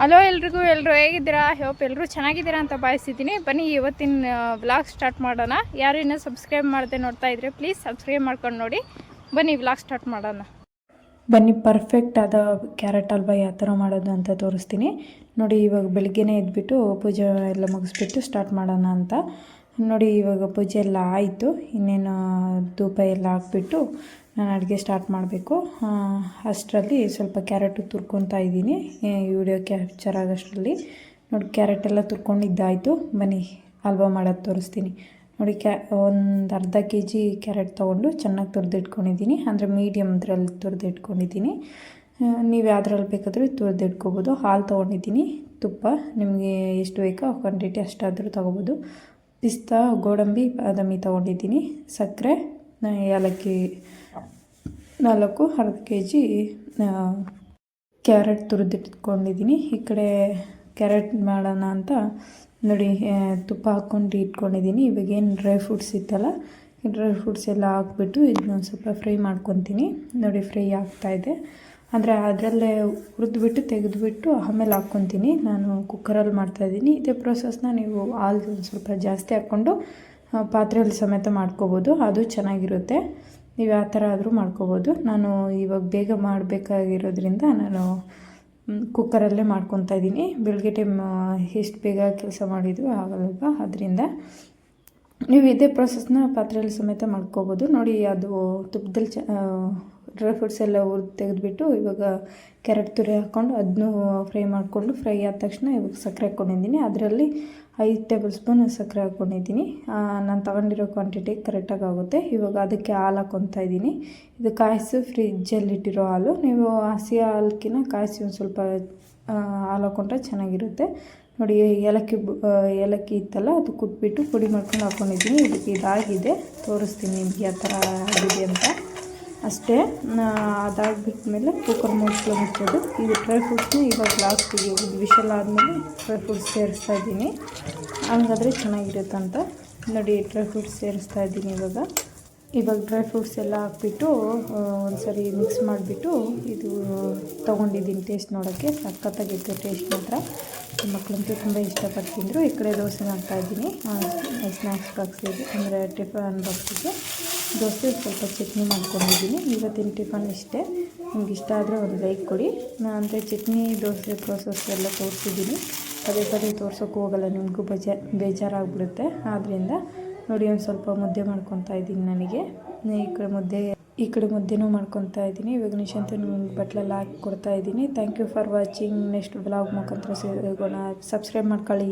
Hello ಎಲ್ರಿಗೂ ಎಲ್ಲರೂ ಹೇಗಿದ್ದೀರಾ? ಹೋಪ್ ಎಲ್ಲರೂ ಚೆನ್ನಾಗಿದ್ದೀರಾ ಅಂತ ಭಾವಿಸಿದ್ದೀನಿ ಬನ್ನಿ, ಇವತ್ತಿನ ವ್ಲಾಗ್ ಸ್ಟಾರ್ಟ್ ಮಾಡೋಣ. ಯಾರು ಇನ್ನೂ ಸಬ್ಸ್ಕ್ರೈಬ್ ಮಾಡದೆ ನೋಡ್ತಾ ಇದ್ರೆ ಪ್ಲೀಸ್ ಸಬ್ಸ್ಕ್ರೈಬ್ ಮಾಡ್ಕೊಂಡು ನೋಡಿ. ಬನ್ನಿ ವ್ಲಾಗ್ ಸ್ಟಾರ್ಟ್ ಮಾಡೋಣ. ಬನ್ನಿ ಪರ್ಫೆಕ್ಟ್ ಆದ ಕ್ಯಾರೆಟ್ ಹಲ್ವಾ ಯಾವ ಥರ ಮಾಡೋದು ಅಂತ ತೋರಿಸ್ತೀನಿ. ನೋಡಿ, ಇವಾಗ ಬೆಳಗ್ಗೆನೇ ಎದ್ಬಿಟ್ಟು ಪೂಜೆ ಎಲ್ಲ ಮುಗಿಸ್ಬಿಟ್ಟು ಸ್ಟಾರ್ಟ್ ಮಾಡೋಣ ಅಂತ. ನೋಡಿ, ಇವಾಗ ಪೂಜೆ ಎಲ್ಲ ಆಯಿತು. ಇನ್ನೇನು ಧೂಪ ಎಲ್ಲ ಹಾಕ್ಬಿಟ್ಟು ನಾನು ಅಡುಗೆ ಸ್ಟಾರ್ಟ್ ಮಾಡಬೇಕು. ಅಷ್ಟರಲ್ಲಿ ಸ್ವಲ್ಪ ಕ್ಯಾರೆಟು ತುರ್ಕೊತಾ ಇದ್ದೀನಿ. ವಿಡಿಯೋ ಕ್ಯಾಪ್ಚರ್ ಆಗೋಷ್ಟರಲ್ಲಿ ನೋಡಿ ಕ್ಯಾರೆಟ್ ಎಲ್ಲ ತುರ್ಕೊಂಡಿದ್ದಾಯಿತು. ಬನ್ನಿ ಹಲ್ವಾ ಮಾಡೋದು ತೋರಿಸ್ತೀನಿ. ನೋಡಿ, ಕ್ಯಾ, ಒಂದು ಅರ್ಧ ಕೆ ಜಿ ಕ್ಯಾರೆಟ್ ತೊಗೊಂಡು ಚೆನ್ನಾಗಿ ತುರಿದಿಟ್ಕೊಂಡಿದ್ದೀನಿ. ಅಂದರೆ ಮೀಡಿಯಮ್ದ್ರಲ್ಲಿ ತುರ್ದು ಇಟ್ಕೊಂಡಿದ್ದೀನಿ ನೀವು ಯಾವ್ದ್ರಲ್ಲಿ ಬೇಕಾದರೂ ತುರಿದಿಟ್ಕೋಬೋದು. ಹಾಲು ತೊಗೊಂಡಿದ್ದೀನಿ. ತುಪ್ಪ, ನಿಮಗೆ ಎಷ್ಟು ಬೇಕೋ ಕ್ವಾಂಟಿಟಿ ಅಷ್ಟಾದರೂ ತೊಗೋಬೋದು. ಪಿಸ್ತಾ, ಗೋಡಂಬಿ, ಬಾದಾಮಿ ತೊಗೊಂಡಿದ್ದೀನಿ. ಸಕ್ಕರೆ ಏಲಕ್ಕಿ ನಾಲ್ಕು, ಅರ್ಧ ಕೆ ಜಿ ಕ್ಯಾರೆಟ್ ತುರಿದಿಟ್ಕೊಂಡಿದ್ದೀನಿ. ಈ ಕಡೆ ಕ್ಯಾರೆಟ್ ಮಾಡೋಣ ಅಂತ ನೋಡಿ ತುಪ್ಪ ಹಾಕ್ಕೊಂಡು ಇಟ್ಕೊಂಡಿದ್ದೀನಿ. ಇವಾಗ ಏನು ಡ್ರೈ ಫ್ರೂಟ್ಸ್ ಇತ್ತಲ್ಲ, ಈ ಡ್ರೈ ಫ್ರೂಟ್ಸ್ ಎಲ್ಲ ಹಾಕ್ಬಿಟ್ಟು ಇದನ್ನೊಂದು ಸ್ವಲ್ಪ ಫ್ರೈ ಮಾಡ್ಕೊತೀನಿ. ನೋಡಿ, ಫ್ರೈ ಆಗ್ತಾಯಿದೆ ಅಂದರೆ ಅದರಲ್ಲೇ ಹುರಿದ್ಬಿಟ್ಟು ತೆಗೆದುಬಿಟ್ಟು ಆಮೇಲೆ ಹಾಕ್ಕೊತೀನಿ. ನಾನು ಕುಕ್ಕರಲ್ಲಿ ಮಾಡ್ತಾಯಿದ್ದೀನಿ ಇದೇ ಪ್ರೊಸೆಸ್ನ ನೀವು ಹಾಲು ಸ್ವಲ್ಪ ಜಾಸ್ತಿ ಹಾಕ್ಕೊಂಡು ಪಾತ್ರೆಯಲ್ಲಿ ಸಮೇತ ಮಾಡ್ಕೋಬೋದು. ಅದು ಚೆನ್ನಾಗಿರುತ್ತೆ. ನೀವು ಯಾವ ಥರ ಆದರೂ ಮಾಡ್ಕೋಬೋದು. ನಾನು ಇವಾಗ ಬೇಗ ಮಾಡಬೇಕಾಗಿರೋದ್ರಿಂದ ನಾನು ಕುಕ್ಕರಲ್ಲೇ ಮಾಡ್ಕೊತಾ ಇದ್ದೀನಿ. ಬೆಳಗ್ಗೆ ಟೈಮ್ ಎಷ್ಟು ಬೇಗ ಕೆಲಸ ಮಾಡಿದ್ವಿ ಆಗಲ್ಲಲ್ವ ಅದರಿಂದ ನೀವು ಇದೇ ಪ್ರೊಸೆಸ್ನ ಪಾತ್ರೆಯಲ್ಲಿ ಸಮೇತ ಮಾಡ್ಕೋಬೋದು. ನೋಡಿ, ಅದು ತುಪ್ಪದಲ್ಲಿ ಚ ಡ್ರೈ ಫ್ರೂಟ್ಸ್ ಎಲ್ಲ ಹುರಿದು ತೆಗೆದುಬಿಟ್ಟು ಇವಾಗ ಕ್ಯಾರೆಟ್ ತುರಿ ಹಾಕ್ಕೊಂಡು ಅದನ್ನೂ ಫ್ರೈ ಮಾಡಿಕೊಂಡು ಫ್ರೈ ಆದ ತಕ್ಷಣ ಇವಾಗ ಸಕ್ಕರೆ ಹಾಕ್ಕೊಂಡಿದ್ದೀನಿ ಅದರಲ್ಲಿ ಐದು ಟೇಬಲ್ ಸ್ಪೂನ್ ಸಕ್ಕರೆ ಹಾಕ್ಕೊಂಡಿದ್ದೀನಿ. ನಾನು ತಗೊಂಡಿರೋ ಕ್ವಾಂಟಿಟಿ ಕರೆಕ್ಟಾಗಿ ಆಗುತ್ತೆ. ಇವಾಗ ಅದಕ್ಕೆ ಹಾಲು ಹಾಕ್ಕೊತಾ ಇದ್ದೀನಿ. ಇದು ಕಾಯಿಸಿ ಫ್ರಿಜ್ಜಲ್ಲಿಟ್ಟಿರೋ ಹಾಲು. ನೀವು ಹಸಿ ಹಾಲಕ್ಕಿಂತ ಕಾಯಿಸಿ ಒಂದು ಸ್ವಲ್ಪ ಹಾಲು ಹಾಕ್ಕೊಂಡ್ರೆ ಚೆನ್ನಾಗಿರುತ್ತೆ. ನೋಡಿ, ಏಲಕ್ಕಿ ಏಲಕ್ಕಿ ಇತ್ತಲ್ಲ, ಅದು ಕುಟ್ಬಿಟ್ಟು ಪುಡಿ ಮಾಡ್ಕೊಂಡು ಹಾಕ್ಕೊಂಡಿದ್ದೀನಿ ಇದಕ್ಕೆ ಇದಾಗಿದೆ. ತೋರಿಸ್ತೀನಿ ನಿಮಗೆ ಆ ಥರ ಆಗಿದೆ ಅಂತ. ಅಷ್ಟೇ ಅದಾಗ್ಬಿಟ್ಮೇಲೆ ಕುಕ್ಕರ್ ಮುಚ್ಚಲು ಮುಚ್ಚೋದು ಇದು ಡ್ರೈ ಫ್ರೂಟ್ಸ್ನ ಇವಾಗ ಲಾಸ್ಟಿಗೆ ವಿಶಲ್ ವಿಷಲ್ ಆದಮೇಲೆ ಡ್ರೈ ಫ್ರೂಟ್ಸ್ ಸೇರಿಸ್ತಾ ಇದ್ದೀನಿ. ಹಂಗಾದ್ರೆ ಚೆನ್ನಾಗಿರುತ್ತಂತ ನೋಡಿ ಡ್ರೈ ಫ್ರೂಟ್ಸ್ ಸೇರಿಸ್ತಾ ಇದ್ದೀನಿ ಇವಾಗ. ಇವಾಗ ಡ್ರೈ ಫ್ರೂಟ್ಸ್ ಎಲ್ಲ ಹಾಕ್ಬಿಟ್ಟು ಒಂದು ಸರಿ ಮಿಕ್ಸ್ ಮಾಡಿಬಿಟ್ಟು ಇದು ತೊಗೊಂಡಿದ್ದೀನಿ ಟೇಸ್ಟ್ ನೋಡೋಕ್ಕೆ. ಸಖತ್ತಾಗಿತ್ತು ಟೇಸ್ಟ್ ಮಾತ್ರ. ಮಕ್ಕಳಂತೂ ತುಂಬ ಇಷ್ಟಪಟ್ಟು ತಿಂದರು. ಈ ಕಡೆ ದೋಸೆ ಮಾಡ್ತಾಯಿದ್ದೀನಿ ಸ್ನ್ಯಾಕ್ಸ್ ಬಾಕ್ಸಿಗೆ ಅಂದರೆ ಟಿಫನ್ ಬಾಕ್ಸಿಗೆ ದೋಸೆ ಸ್ವಲ್ಪ ಚಟ್ನಿ ಮಾಡ್ಕೊಂಡಿದ್ದೀನಿ. ಇವತ್ತಿನ ಟಿಫನ್ ಇಷ್ಟೇ. ನಿಮ್ಗೆ ಇಷ್ಟ ಆದರೆ ಒಂದು ಲೈಕ್ ಕೊಡಿ. ನಾನು ಅಂದರೆ ಚಟ್ನಿ, ದೋಸೆ ಪ್ರೋಸೆಸ್ ಎಲ್ಲ ತೋರಿಸಿದ್ದೀನಿ. ಪದೇ ಪದೇ ತೋರ್ಸೋಕ್ಕೂ ಹೋಗಲ್ಲ. ನಿಮಗೂ ಬೇಜಾ, ಬೇಜಾರಾಗ್ಬಿಡುತ್ತೆ. ಆದ್ದರಿಂದ ನೋಡಿ ಒಂದು ಸ್ವಲ್ಪ ಮುದ್ದೆ ಮಾಡ್ಕೊತಾ ಇದ್ದೀನಿ ನನಗೆ. ಈ ಕಡೆ ಮುದ್ದೆ, ಈ ಕಡೆ ಮುದ್ದೆನೂ ಮಾಡ್ಕೊತಾ ಇದ್ದೀನಿ. ಇವಾಗ ನಿಶಾಂತ ನಿಮ್ಗೆ ಬಟ್ಲಲ್ಲಿ ಹಾಕಿ ಕೊಡ್ತಾ ಇದ್ದೀನಿ. Thank you for watching next blog ಮುಖಾಂತರ ಸಬ್ಸ್ಕ್ರೈಬ್ ಮಾಡ್ಕೊಳ್ಳಿ.